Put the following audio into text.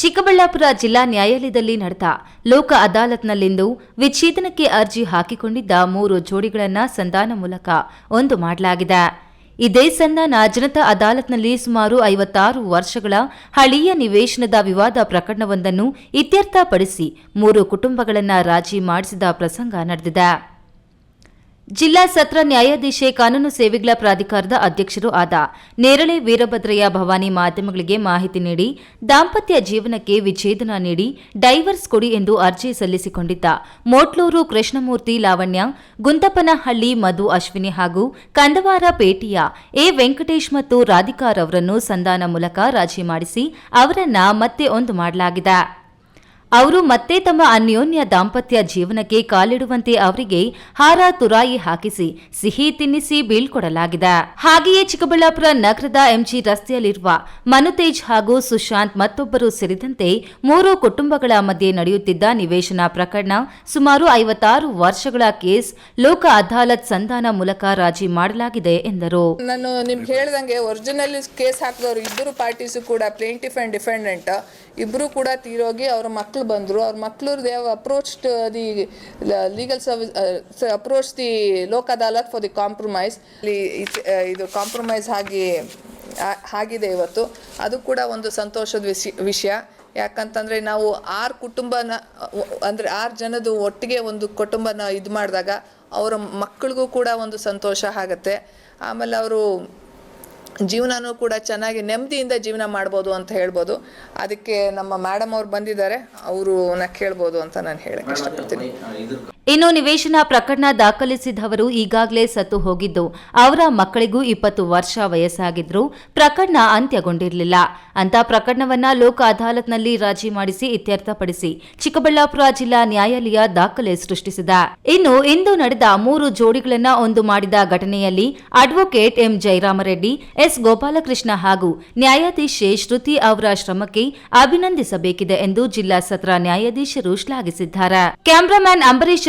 ಚಿಕ್ಕಬಳ್ಳಾಪುರ ಜಿಲ್ಲಾ ನ್ಯಾಯಾಲಯದಲ್ಲಿ ನಡೆದ ಲೋಕ ಅದಾಲತ್ನಲ್ಲಿಂದು ವಿಚ್ಛೇದನಕ್ಕೆ ಅರ್ಜಿ ಹಾಕಿಕೊಂಡಿದ್ದ ಮೂರು ಜೋಡಿಗಳನ್ನು ಸಂಧಾನ ಮೂಲಕ ಒಂದು ಮಾಡಲಾಗಿದೆ. ಇದೇ ಸಂಧಾನ ಜನತಾ ಅದಾಲತ್ನಲ್ಲಿ ಸುಮಾರು ಐವತ್ತಾರು ವರ್ಷಗಳ ಹಳೆಯ ನಿವೇಶನದ ವಿವಾದ ಪ್ರಕರಣವೊಂದನ್ನು ಇತ್ಯರ್ಥಪಡಿಸಿ ಮೂರು ಕುಟುಂಬಗಳನ್ನು ರಾಜಿ ಮಾಡಿಸಿದ ಪ್ರಸಂಗ ನಡೆದಿದೆ. ಜಿಲ್ಲಾ ಸತ್ರ ನ್ಯಾಯಾಧೀಶೆ ಕಾನೂನು ಸೇವೆಗಳ ಪ್ರಾಧಿಕಾರದ ಅಧ್ಯಕ್ಷರು ಆದ ನೇರಳೆ ವೀರಭದ್ರಯ್ಯ ಭವಾನಿ ಮಾಧ್ಯಮಗಳಿಗೆ ಮಾಹಿತಿ ನೀಡಿ ದಾಂಪತ್ಯ ಜೀವನಕ್ಕೆ ವಿಚ್ಛೇದನ ನೀಡಿ ಡೈವರ್ಸ್ ಕೊಡಿ ಎಂದು ಅರ್ಜಿ ಸಲ್ಲಿಸಿಕೊಂಡಿದ್ದ ಮೋಟ್ಲೂರು ಕೃಷ್ಣಮೂರ್ತಿ ಲಾವಣ್ಯ ಗುಂತಪ್ಪನಹಳ್ಳಿ ಮಧು ಅಶ್ವಿನಿ ಹಾಗೂ ಕಂದವಾರ ಪೇಟೆಯ ಎ ವೆಂಕಟೇಶ್ ಮತ್ತು ರಾಧಿಕಾರವರನ್ನು ಸಂಧಾನ ಮೂಲಕ ರಾಜಿ ಮಾಡಿಸಿ ಅವರನ್ನ ಮತ್ತೆ ಒಂದು ಮಾಡಲಾಗಿದೆ. ಅವರು ಮತ್ತೆ ತಮ್ಮ ಅನ್ಯೋನ್ಯ ದಾಂಪತ್ಯ ಜೀವನಕ್ಕೆ ಕಾಲಿಡುವಂತೆ ಅವರಿಗೆ ಹಾರ ತುರಾಯಿ ಹಾಕಿಸಿ, ಸಿಹಿ ತಿನ್ನಿಸಿ ಬೀಳ್ಕೊಡಲಾಗಿದೆ. ಹಾಗೆಯೇ ಚಿಕ್ಕಬಳ್ಳಾಪುರ ನಗರದ ಎಂಜಿ ರಸ್ತೆಯಲ್ಲಿರುವ ಮನುತೇಜ್ ಹಾಗೂ ಸುಶಾಂತ್ ಮತ್ತೊಬ್ಬರು ಸೇರಿದಂತೆ ಮೂರು ಕುಟುಂಬಗಳ ಮಧ್ಯೆ ನಡೆಯುತ್ತಿದ್ದ ನಿವೇಶನ ಪ್ರಕರಣ ಸುಮಾರು ಐವತ್ತಾರು ವರ್ಷಗಳ ಕೇಸ್ ಲೋಕ ಅದಾಲತ್ ಸಂಧಾನ ಮೂಲಕ ರಾಜಿ ಮಾಡಲಾಗಿದೆ ಎಂದರು. ನಾನು ನಿಮ್ಗೆ ಹೇಳ್ದಂಗೆ ಒರಿಜಿನಲ್ ಕೇಸ್ ಹಾಕಿದವರು ಇಬ್ಬರು ಪಾರ್ಟೀಸು ಕೂಡ ಪ್ಲೇಂಟಿಫ್ ಅಂಡ್ ಡಿಫೆಂಡೆಂಟ್ ಇಬ್ಬರು ಕೂಡ ತೀರೋಗಿ ಅವರ ಮಕ್ಕಳು ಬಂದರು, ಅವ್ರ ಮಕ್ಕಳು they've approach the legal service approach the Lok Adalat for the compromise ಇದು ಕಾಂಪ್ರಮೈಸ್ ಆಗಿ ಆಗಿದೆ ಇವತ್ತು. ಅದು ಕೂಡ ಒಂದು ಸಂತೋಷದ ವಿಷಯ ವಿಷಯ. ಯಾಕಂತಂದರೆ ನಾವು ಆರು ಕುಟುಂಬನ ಅಂದರೆ ಆರು ಜನದು ಒಟ್ಟಿಗೆ ಒಂದು ಕುಟುಂಬನ ಇದು ಮಾಡಿದಾಗ, ಅವರ ಮಕ್ಕಳಿಗೂ ಕೂಡ ಒಂದು ಸಂತೋಷ ಆಗುತ್ತೆ. ಆಮೇಲೆ ಅವರು ಜೀವನನೂ ಕೂಡ ಚೆನ್ನಾಗಿ ನೆಮ್ಮದಿಯಿಂದ ಜೀವನ ಮಾಡ್ಬೋದು ಅಂತ ಹೇಳ್ಬೋದು. ಅದಕ್ಕೆ ನಮ್ಮ ಮೇಡಮ್ ಅವ್ರು ಬಂದಿದ್ದಾರೆ. ಅವರು ನಾ ಕೇಳ್ಬೋದು ಅಂತ ನಾನು ಹೇಳಕ್ಕೆ ಇಷ್ಟಪಡ್ತೀನಿ. ಇನ್ನು ನಿವೇಶನ ಪ್ರಕರಣ ದಾಖಲಿಸಿದವರು ಈಗಾಗಲೇ ಸತ್ತು ಹೋಗಿದ್ದು, ಅವರ ಮಕ್ಕಳಿಗೂ ಇಪ್ಪತ್ತು ವರ್ಷ ವಯಸ್ಸಾಗಿದ್ರು ಪ್ರಕರಣ ಅಂತ್ಯಗೊಂಡಿರಲಿಲ್ಲ. ಅಂತ ಪ್ರಕರಣವನ್ನ ಲೋಕ ಅದಾಲತ್ನಲ್ಲಿ ರಾಜಿ ಮಾಡಿಸಿ ಇತ್ಯರ್ಥಪಡಿಸಿ ಚಿಕ್ಕಬಳ್ಳಾಪುರ ಜಿಲ್ಲಾ ನ್ಯಾಯಾಲಯ ದಾಖಲೆ ಸೃಷ್ಟಿಸಿದ. ಇನ್ನು ಇಂದು ನಡೆದ ಮೂರು ಜೋಡಿಗಳನ್ನ ಒಂದು ಮಾಡಿದ ಘಟನೆಯಲ್ಲಿ advocate M Jayaramareddy S Gopalakrishna ಹಾಗೂ ನ್ಯಾಯಾಧೀಶೆ ಶ್ರುತಿ ಅವರ ಶ್ರಮಕ್ಕೆ ಅಭಿನಂದಿಸಬೇಕಿದೆ ಎಂದು ಜಿಲ್ಲಾ ಸತ್ರ ನ್ಯಾಯಾಧೀಶರು ಶ್ಲಾಘಿಸಿದ್ದಾರೆ. ಕ್ಯಾಮರಾಮ್ಯಾನ್ ಅಂಬರೀಶ್